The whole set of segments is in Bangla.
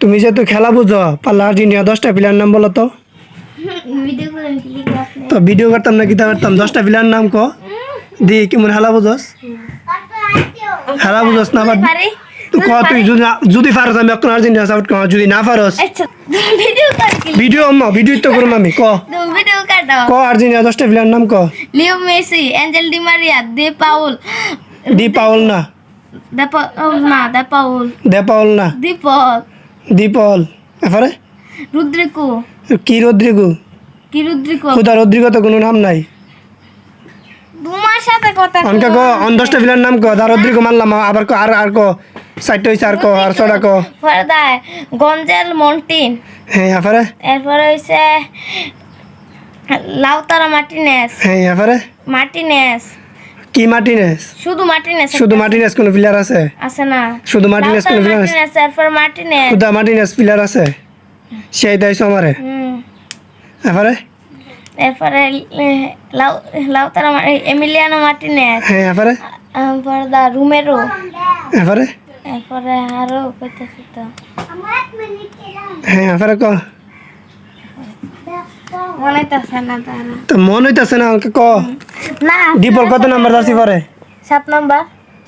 তুমি যেহেতু খেলা বুঝো পারলে আর্জেন্টিনা দশটা প্লেয়ার নাম বলো তো। তো ভিডিও করতাম না কিতা করতাম দশটা প্লেয়ার নাম ক। দি কেমন খেলা বুঝোস? খেলা বুঝোস না ক তুই যদি যদি পারস আমি এখন আর্জেন্টিনা সাপোর্ট কর যদি না পারস আচ্ছা ভিডিও কর ভিডিও আম্মা ভিডিও তো করুম আমি ক। ক আর্জেন্টিনা দশটা প্লেয়ার নাম ক। Leo Messi Angel Di Maria De Paul. De Paul না। দে পাউল না দে পাউল। দে পাওল না। দি পাওল এরপরে? রুদ্রিকো। কি রদ্রিগু কি রুদ্রিকো? খুদা রদ্রিগো তো কোনো নাম নাই। তোমার সাথে কথা অনকা ক অন দশটা নাম ক দা রদ্রিগো মারলাম আবার ক আর আর ক সাইটটা হইছে আর ক আর ছটা ক। পর্দায় গঞ্জেল মন্টিন। হ্যাঁ এরপরে? এরপরে হইছে লাউতারা মার্টিনেস। হ্যাঁ এরপরে? মার্টিনেস। কি মার্টিনেস? শুধু মার্টিনেস শুধু মার্টিনেস কোনো প্লেয়ার আছে? আছে না। শুধু মার্টিনেস কোনো প্লেয়ার আছে? মার্টিনেস এরপর মার্টিনেস। খুদা মার্টিনেস প্লেয়ার আছে? সেই দাইছো আমারে। হুম। এরপরে? এরপরে লে- লাউ লাউতারা মা- এমিলিয়ানো মার্টিনেস। হ্যাঁ এরপরে? পর্দা রুমেরো। এরপরে? এরপরে আরও কইতেছি তো। হ্যাঁ এরপরে ক? তো মন হইতাছে না অনকা ক? না ডিপল কত নাম্বার দাসি পরে? সাত নম্বর।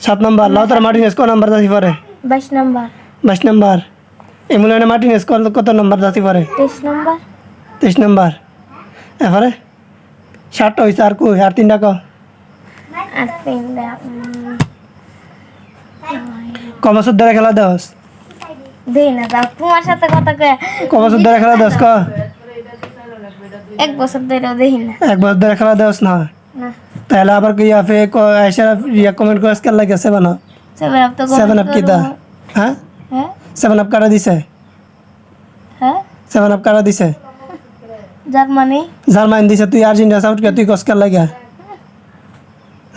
সাত নাম্বার লাউতার মার্টিনেস ক নাম্বার দাসি পরে? বাইশ নম্বর। বাইশ নাম্বার। এমুলানে মার্টিনেস কত কত নাম্বার দাসি পরে? তেইশ নম্বর। তেইশ নাম্বার। এরপরে? ষাটটা হয়েছে আর কই? আর তিনটা ক? ক বছর ধরে খেলা দেওয়াস দেই না তোমার সাথে কথা কয়ে। ক বছর ধরে খেলা দেওয়াস ক? এক বছর ধরে দেখি না। এক বছর ধরে খেলা দেওয়াস না? তাহলে আবার কি ইয়াফে এসে ইয়া কমেন্ট করে আজকাল লাগে সেভেন আপ সেভেন আপ তো সেভেন আপ কিতা হ্যাঁ? হ্যাঁ? সেভেন আপ কারা দিছে? হ্যাঁ? সেভেন আপ কারা দিছে? জার্মানি। জার্মান দিছে। তুই আর্জেন্টিনা সাউথ কে তুই কসকার লাগে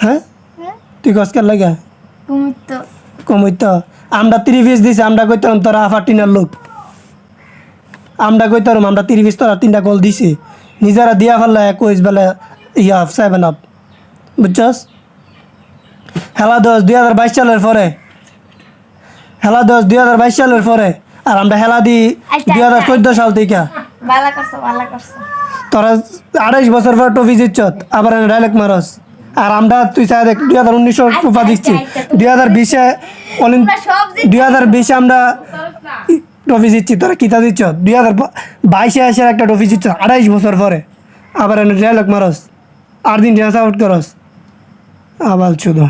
হ্যাঁ? হ্যাঁ? তুই কসকার লাগে তুমি তো কমই আমরা ত্রিশ দিছে আমরা কইতাম তোরা আফাটিনার লোক। আমরা কইতাম আমরা ত্রিশ তোরা তিনটা গোল দিছি। নিজেরা দিয়া ফেললে একুশ বেলা ইয়া সেভেন আপ বুঝছস? খেলা দশ দুই হাজার বাইশ সালের পরে। খেলা দশ দুই হাজার বাইশ সালের পরে। আর আমরা খেলা দিই দুই হাজার চোদ্দ সাল থেকে। তোরা আড়াইশ বছর পর ট্রফি জিতছত আবার ডাইরেক্ট মারস। আর আমরা তুই চাই দেখ দুই হাজার উনিশশো ট্রফা দিচ্ছি দুই হাজার বিশে দুই হাজার বিশে আমরা ট্রফি জিতছি, তোরা কিতা দিচ্ছ? দুই হাজার বাইশে আসার একটা ট্রফি জিতছ আড়াইশ বছর পরে। আবার ডায়লগ মারস, আর্জেন্টিনা আউট করস। আবার শুধু